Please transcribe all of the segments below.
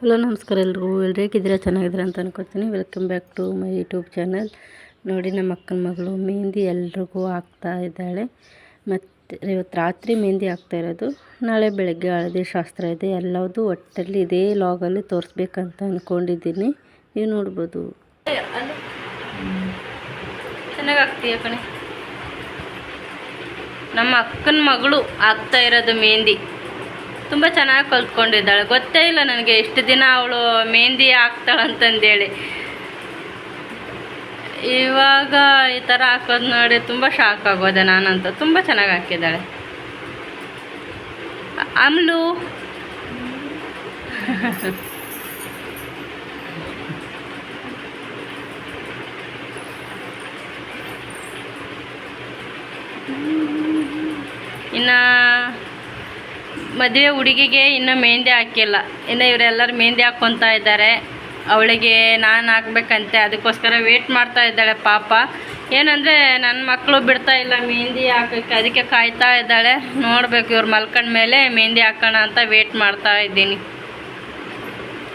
Hello ನಮಸ್ಕಾರ ಎಲ್ರಿಗೂ. ಎಲ್ರು ಹೇಗಿದ್ದೀರಾ? ಚೆನ್ನಾಗಿದ್ದೀರಾ ಅಂತ ಅನ್ಕೋತೀನಿ welcome back to my YouTube channel ನೋಡಿ ನಮ್ಮ ಅಕ್ಕನ ಮಗಳು ಮೆಹಂದಿ ಎಲ್ರಿಗೂ ಹಾಕ್ತಾ ಇದ್ದಾಳೆ. ಮತ್ತು ಇವತ್ತು ರಾತ್ರಿ ಮೆಹಂದಿ ಹಾಕ್ತಾ ಇರೋದು. ನಾಳೆ ಬೆಳಗ್ಗೆ ಹಳದಿ ಶಾಸ್ತ್ರ ಇದೆ. ಎಲ್ಲದೂ ಒಟ್ಟಲ್ಲಿ ಇದೇ ಲಾಗಲ್ಲಿ ತೋರಿಸ್ಬೇಕಂತ ಅಂದ್ಕೊಂಡಿದ್ದೀನಿ ನೀವು ನೋಡ್ಬೋದು. ಚೆನ್ನಾಗಿ ಆಗ್ತೀಯ ಕಣೆ? ನಮ್ಮ ಅಕ್ಕನ ಮಗಳು ಆಗ್ತಾ ಇರೋದು ಮೆಹಂದಿ. ತುಂಬ ಚೆನ್ನಾಗಿ ಕಲ್ತ್ಕೊಂಡಿದ್ದಾಳೆ. ಗೊತ್ತೇ ಇಲ್ಲ ನನಗೆ ಎಷ್ಟು ದಿನ ಅವಳು ಮೆಹಂದಿ ಹಾಕ್ತಾಳಂತಂದೇಳಿ ಇವಾಗ ಈ ಥರ ಹಾಕೋದು ನೋಡಿ ತುಂಬ ಶಾಕ್ ಆಗೋದೆ ನಾನಂತ. ತುಂಬ ಚೆನ್ನಾಗಿ ಹಾಕಿದ್ದಾಳೆ. ಅಮ್ಲು. ಇನ್ನು ಮದುವೆ ಹುಡುಗಿಗೆ ಇನ್ನೂ ಮೆಹಂದಿ ಹಾಕಿಲ್ಲ. ಇನ್ನು ಇವರೆಲ್ಲರೂ ಮೆಹಂದಿ ಹಾಕ್ಕೊತಾ ಇದ್ದಾರೆ. ಅವಳಿಗೆ ನಾನು ಹಾಕ್ಬೇಕಂತೆ. ಅದಕ್ಕೋಸ್ಕರ ವೇಟ್ ಮಾಡ್ತಾ ಇದ್ದಾಳೆ ಪಾಪ. ಏನಂದರೆ ನನ್ನ ಮಕ್ಕಳು ಬಿಡ್ತಾ ಇಲ್ಲ, ಮೆಹಂದಿ ಹಾಕೋಕ್ಕೆ. ಅದಕ್ಕೆ ಕಾಯ್ತಾ ಇದ್ದಾಳೆ. ನೋಡಬೇಕು ಇವ್ರು ಮಲ್ಕೊಂಡ ಮೇಲೆ ಮೆಹಂದಿ ಹಾಕೋಣ ಅಂತ ವೇಟ್ ಮಾಡ್ತಾ ಇದ್ದೀನಿ.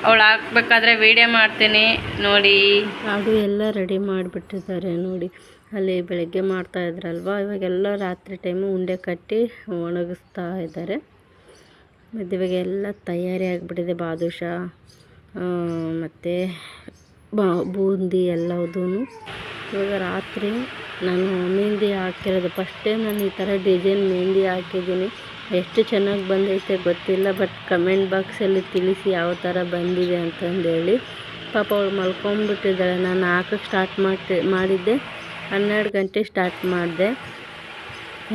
ಅವಳು ಹಾಕ್ಬೇಕಾದ್ರೆ ವೀಡಿಯೋ ಮಾಡ್ತೀನಿ. ನೋಡಿ. ಅದು ಎಲ್ಲ ರೆಡಿ ಮಾಡಿಬಿಟ್ಟಿದ್ದಾರೆ ನೋಡಿ. ಅಲ್ಲಿ ಬೆಳಗ್ಗೆ ಮಾಡ್ತಾ ಇದ್ರಲ್ವ? ಇವಾಗೆಲ್ಲ ರಾತ್ರಿ ಟೈಮು ಉಂಡೆ ಕಟ್ಟಿ ಒಣಗಿಸ್ತಾ ಇದ್ದಾರೆ. ಮತ್ತು ತಯಾರಿ ಆಗಿಬಿಟ್ಟಿದೆ, ಬಾದುಷ ಮತ್ತು ಬಾ, ಬೂಂದಿ ಎಲ್ಲದೂ ಇವಾಗ ರಾತ್ರಿ ನಾನು ಮೆಹೆಂದಿ ಹಾಕಿರೋದು. ಫಸ್ಟ್ ಟೈಮ್ ನಾನು ಈ ಥರ ಡಿಸೈನ್ ಮೆಹೆಂದಿ ಹಾಕಿದ್ದೀನಿ. ಎಷ್ಟು ಚೆನ್ನಾಗಿ ಬಂದೈತೆ ಗೊತ್ತಿಲ್ಲ ಬಟ್ ಕಮೆಂಟ್ ಬಾಕ್ಸಲ್ಲಿ ತಿಳಿಸಿ ಯಾವ ಥರ ಬಂದಿದೆ ಅಂತಂದೇಳಿ. ಪಾಪ ಅವಳು ಮಲ್ಕೊಂಬಿಟ್ಟಿದ್ದಾಳೆ. ನಾನು ಹಾಕಕ್ಕೆ ಸ್ಟಾರ್ಟ್ ಮಾಡಿ ಮಾಡಿದ್ದೆ. ಹನ್ನೆರಡು ಗಂಟೆ ಸ್ಟಾರ್ಟ್ ಮಾಡಿದೆ.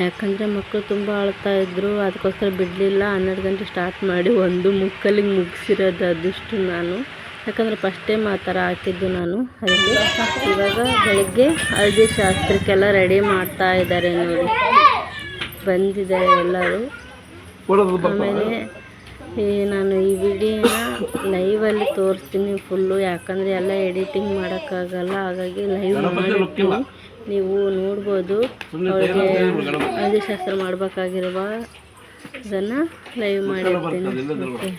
ಯಾಕಂದರೆ ಮಕ್ಕಳು ತುಂಬ ಅಳ್ತಾ ಇದ್ದರು ಅದಕ್ಕೋಸ್ಕರ ಬಿಡಲಿಲ್ಲ. ಹನ್ನೆರಡು ಗಂಟೆ ಸ್ಟಾರ್ಟ್ ಮಾಡಿ ಒಂದು ಮುಕ್ಕಲಿಗೆ ಮುಗಿಸಿರೋದು ಅದಿಷ್ಟು ನಾನು. ಯಾಕಂದರೆ ಫಸ್ಟ್ ಟೈಮ್ ಆ ಥರ ಹಾಕಿದ್ದು ನಾನು. ಅದಕ್ಕೆ ಇವಾಗ ಬೆಳಗ್ಗೆ ಹಳದಿ ಶಾಸ್ತ್ರಕ್ಕೆಲ್ಲ ರೆಡಿ ಮಾಡ್ತಾ ಇದ್ದಾರೆ ನೋಡಿ. ಬಂದಿದ್ದಾರೆ ಎಲ್ಲರೂ. ಆಮೇಲೆ ಈ ನಾನು ಈ ವಿಡಿಯೋನ ಲೈವಲ್ಲಿ ತೋರಿಸ್ತೀನಿ ಫುಲ್ಲು ಯಾಕಂದರೆ ಎಲ್ಲ ಎಡಿಟಿಂಗ್ ಮಾಡೋಕ್ಕಾಗಲ್ಲ. ಹಾಗಾಗಿ ಲೈವ್ ಮಾಡಿರ್ತೀನಿ. ನೀವು ನೋಡ್ಬೋದು. ಅವ್ರಿಗೆ ಹಳದಿ ಮಾಡ್ಬೇಕಾಗಿರುವ ಅದನ್ನು ಲೈವ್ ಮಾಡಿರ್ತೀನಿ.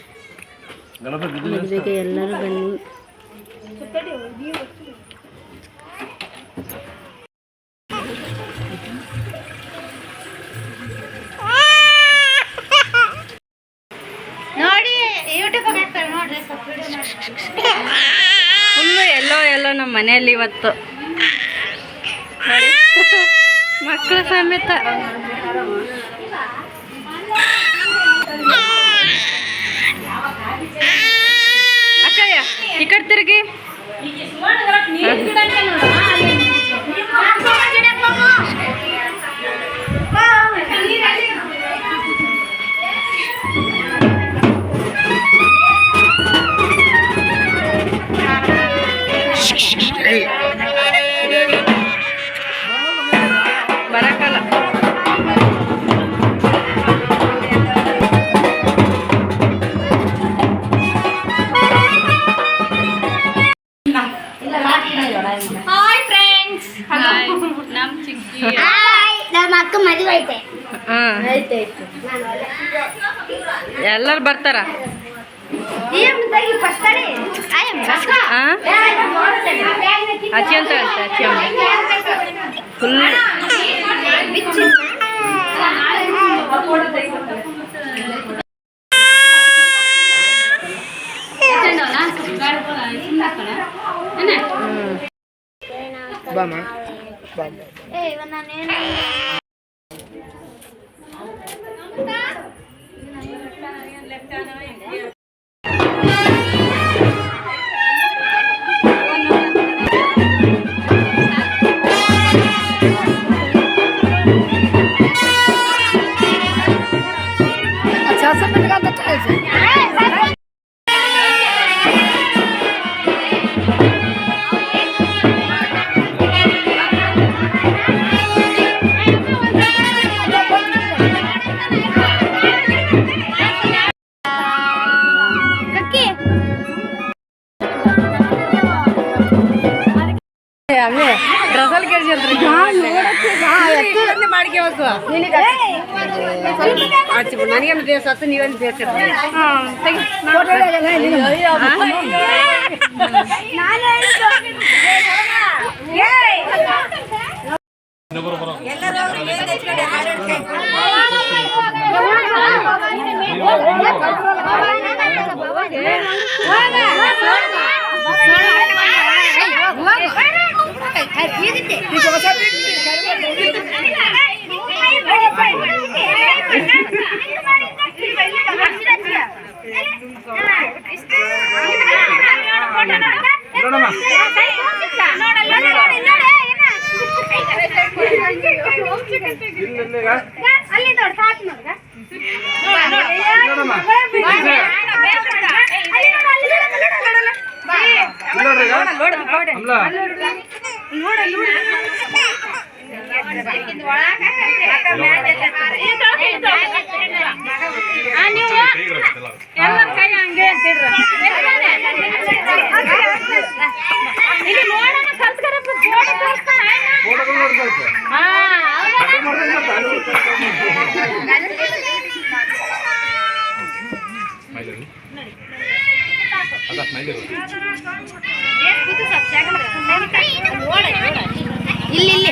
ಮದುವೆಗೆ ಎಲ್ಲರೂ ಬನ್ನಿ. ಫುಲ್ಲು ಎಲ್ಲೋ ಎಲ್ಲೋ ನಮ್ಮ ಮನೆಯಲ್ಲಿ ಇವತ್ತು. ನೋಡಿ. ಮಕ್ಕಳ ಸಮೇತ. ಅಕ್ಕಯ್ಯ ಈ ಕಡೆ ತಿರುಗಿ. ಎಲ್ಲರೂ ಬರ್ತಾರ? ಆ? ಅಚ್ಚಿ ಅಂತ ಹೇಳ್ತೆ ಅಚ್ಚಿ Sana ಅಮ್ಮ ಫುಲ್ ಡ್ರೆಸ್ಸಲ್ಲಿ ಕೇಳಿಸಿ ನನಗೆ ಬೇಸ್ ಆತು ನೀವೇನು ಬೇಸಿರ್ತೀರಿ ಅಲ್ಲಿ ಜೋಡಿ ತೋರ್ಸ್ತಾನ ಹಾ ಇಲ್ಲಿ ಇಲ್ಲಿ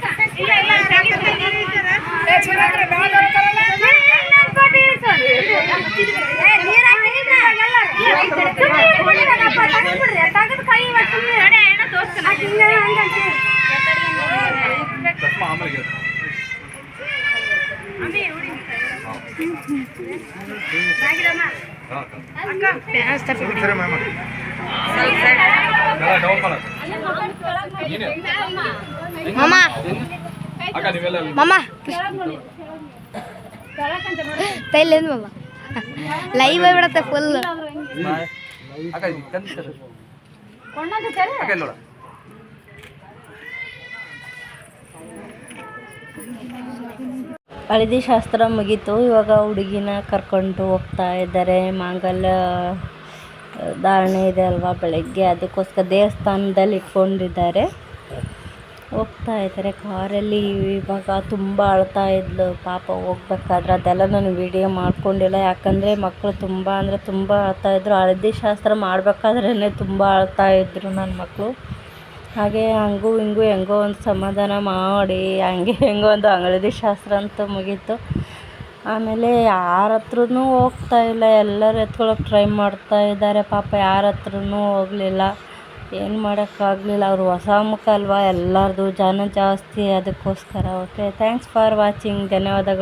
ತೈಲೇನು ಮಾಮ. ಲೈವ್ ಬಿಡತ್ತೆ ಫುಲ್ ಹಳದಿ ಶಾಸ್ತ್ರ ಮುಗೀತು. ಇವಾಗ ಹುಡುಗಿನ ಕರ್ಕೊಂಡು ಹೋಗ್ತಾ ಇದ್ದಾರೆ. ಮಾಂಗಲ್ಯ ಧಾರಣೆ ಇದೆ ಅಲ್ವಾ ಬೆಳಗ್ಗೆ? ಅದಕ್ಕೋಸ್ಕರ ದೇವಸ್ಥಾನದಲ್ಲಿ ಇಟ್ಕೊಂಡಿದ್ದಾರೆ. ಹೋಗ್ತಾ ಇದ್ದಾರೆ. ಕಾರಲ್ಲಿ ಇವಾಗ ತುಂಬ ಅಳ್ತಾ ಇದ್ಲು. ಪಾಪ ಹೋಗ್ಬೇಕಾದ್ರೆ ಅದೆಲ್ಲ ನಾನು ವಿಡಿಯೋ ಮಾಡ್ಕೊಂಡಿಲ್ಲ. ಯಾಕಂದರೆ ಮಕ್ಕಳು ತುಂಬ, ಅಂದರೆ ತುಂಬ ಅಳ್ತಾ ಇದ್ರು. ಹಳದಿ ಶಾಸ್ತ್ರ ಮಾಡಬೇಕಾದ್ರೇ ತುಂಬ ಅಳ್ತಾ ಇದ್ರು ನನ್ನ ಮಕ್ಕಳು ಹಾಗೆ ಹಂಗೂ ಹಿಂಗೂ ಹೆಂಗೋ ಒಂದು ಸಮಾಧಾನ ಮಾಡಿ, ಹಂಗೆ ಹೆಂಗೋ ಒಂದು ಅಂಗಳದಿ ಶಾಸ್ತ್ರ ಅಂತ ಮುಗೀತು. ಆಮೇಲೆ ಯಾರ ಹತ್ರನೂ ಹೋಗ್ತಾ ಇಲ್ಲ, ಎಲ್ಲರೂ ಎತ್ಕೊಳ್ಳೋಕೆ ಟ್ರೈ ಮಾಡ್ತಾ ಇದ್ದಾರೆ ಪಾಪ ಯಾರ ಹತ್ರನೂ ಹೋಗಲಿಲ್ಲ. ಏನು ಮಾಡೋಕ್ಕಾಗಲಿಲ್ಲ ಅವರು ಹೊಸ ಮುಖ ಅಲ್ವಾ? ಎಲ್ಲರದು ಜನ ಜಾಸ್ತಿ. ಅದಕ್ಕೋಸ್ಕರ. ಓಕೆ ಥ್ಯಾಂಕ್ಸ್ ಫಾರ್ ವಾಚಿಂಗ್ ಧನ್ಯವಾದಗಳು.